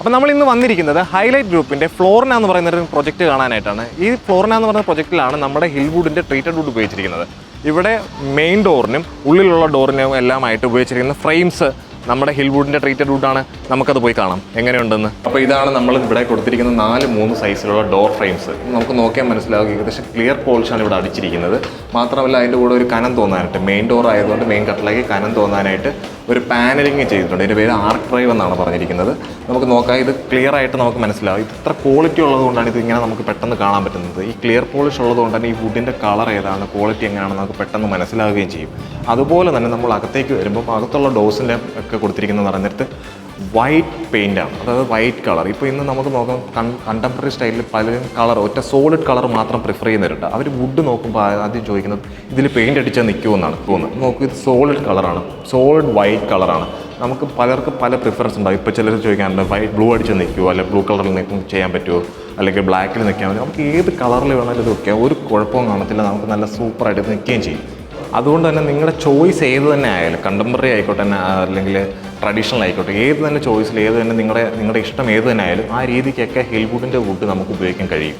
അപ്പോൾ നമ്മൾ ഇന്ന് വന്നിരിക്കുന്നത് ഹൈലൈറ്റ് ഗ്രൂപ്പിന്റെ ഫ്ലോറിന എന്ന് പറയുന്ന ഒരു പ്രൊജക്റ്റ് കാണാനായിട്ടാണ്. ഈ ഫ്ലോറിന എന്ന് പറയുന്ന പ്രൊജക്റ്റിലാണ് നമ്മുടെ ഹിൽ വുഡിന്റെ ട്രീറ്റഡ് വുഡ് ഉപയോഗിച്ചിരിക്കുന്നത്. ഇവിടെ മെയിൻ ഡോറിനും ഉള്ളിലുള്ള ഡോറിനും എല്ലാമായിട്ട് ഉപയോഗിച്ചിരിക്കുന്ന ഫ്രെയിംസ് നമ്മുടെ ഹിൽവുഡിന്റെ ട്രീറ്റഡ് വുഡാണ് നമുക്കത് പോയി കാണാം. എങ്ങനെയുണ്ടെന്ന്? അപ്പോൾ ഇതാണ് നമ്മൾ ഇവിടെ കൊടുത്തിരിക്കുന്ന നാല് മൂന്ന് സൈസിലുള്ള ഡോർ ഫ്രെയിംസ് നമുക്ക് നോക്കിയാൽ മനസ്സിലാവും ഏകദേശം ക്ലിയർ പോളിഷാണ് ഇവിടെ അടിച്ചിരിക്കുന്നത്. മാത്രമല്ല അതിന്റെ കൂടെ ഒരു കനം തോന്നാനായിട്ട് മെയിൻ ഡോർ ആയതുകൊണ്ട് മെയിൻ കട്ടിലേക്ക് കനം തോന്നാനായിട്ട് ഒരു പാനലിങ് ചെയ്തിട്ടുണ്ട്. ഇതിന്റെ പേര് ആർക്ക് ഡ്രൈവ് എന്നാണ് പറഞ്ഞിരിക്കുന്നത്. നമുക്ക് നോക്കാം ഇത് ക്ലിയർ ആയിട്ട് നമുക്ക് മനസ്സിലാവും. ഇത് ഇത്ര ക്വാളിറ്റി ഉള്ളതുകൊണ്ടാണ് ഇത് ഇങ്ങനെ നമുക്ക് പെട്ടെന്ന് കാണാൻ പറ്റുന്നത്. ഈ ക്ലിയർ പോളിഷ് ഉള്ളതുകൊണ്ട് തന്നെ ഈ വുഡിന്റെ കളർ ഏതാണ് ക്വാളിറ്റി എങ്ങനെയാണെന്ന് നമുക്ക് പെട്ടെന്ന് മനസ്സിലാവുകയും ചെയ്യും. അതുപോലെ തന്നെ നമ്മൾ അകത്തേക്ക് വരുമ്പോൾ അകത്തുള്ള ഡോസിന്റെ ഒക്കെ കൊടുത്തിരിക്കുന്നത് പറഞ്ഞിട്ട് വൈറ്റ് ആണ്. അതായത് വൈറ്റ് കളർ ഇപ്പോൾ ഇന്ന് നമുക്ക് നോക്കാം കൺ കണ്ടംപററി സ്റ്റൈലിൽ പലരും കളർ ഒറ്റ സോളിഡ് കളർ മാത്രം പ്രിഫർ ചെയ്യുന്നവരുണ്ട്. അവർ വുഡ് നോക്കുമ്പോൾ ആദ്യം ചോദിക്കുന്നത് ഇതിൽ പെയിന്റ് അടിച്ചാൽ നിൽക്കുമോ എന്നാണ് തോന്നുന്നത്. നോക്കൂ ഇത് സോളിഡ് കളറാണ് സോളിഡ് വൈറ്റ് കളറാണ് നമുക്ക് പലർക്കും പല പ്രിഫറൻസ് ഉണ്ടാകും ഇപ്പോൾ ചിലർ ചോദിക്കാറുണ്ട് വൈറ്റ് ബ്ലൂ അടിച്ച് നിൽക്കുമോ അല്ലെങ്കിൽ ബ്ലൂ കളറിൽ നിൽക്കും ചെയ്യാൻ പറ്റുമോ അല്ലെങ്കിൽ ബ്ലാക്കിൽ നിൽക്കാൻ പറ്റുമോ നമുക്ക് ഏത് കളറിൽ വേണമെങ്കിലും വെക്കാം ഒരു കുഴപ്പവും കാണത്തില്ല. നമുക്ക് നല്ല സൂപ്പറായിട്ട് നിൽക്കുകയും ചെയ്യും. അതുകൊണ്ട് തന്നെ നിങ്ങളുടെ ചോയ്സ് ഏത് തന്നെ ആയാലും കണ്ടംപററി ആയിക്കോട്ടെ അല്ലെങ്കിൽ ട്രഡീഷണൽ ആയിക്കോട്ടെ ഏത് തന്നെ ചോയ്സിൽ ഏത് തന്നെ നിങ്ങളുടെ നിങ്ങളുടെ ഇഷ്ടം ഏത് തന്നെ ആയാലും ആ രീതിക്കൊക്കെ ഹിൽവുഡിന്റെ വുഡ് നമുക്ക് ഉപയോഗിക്കാൻ കഴിയും.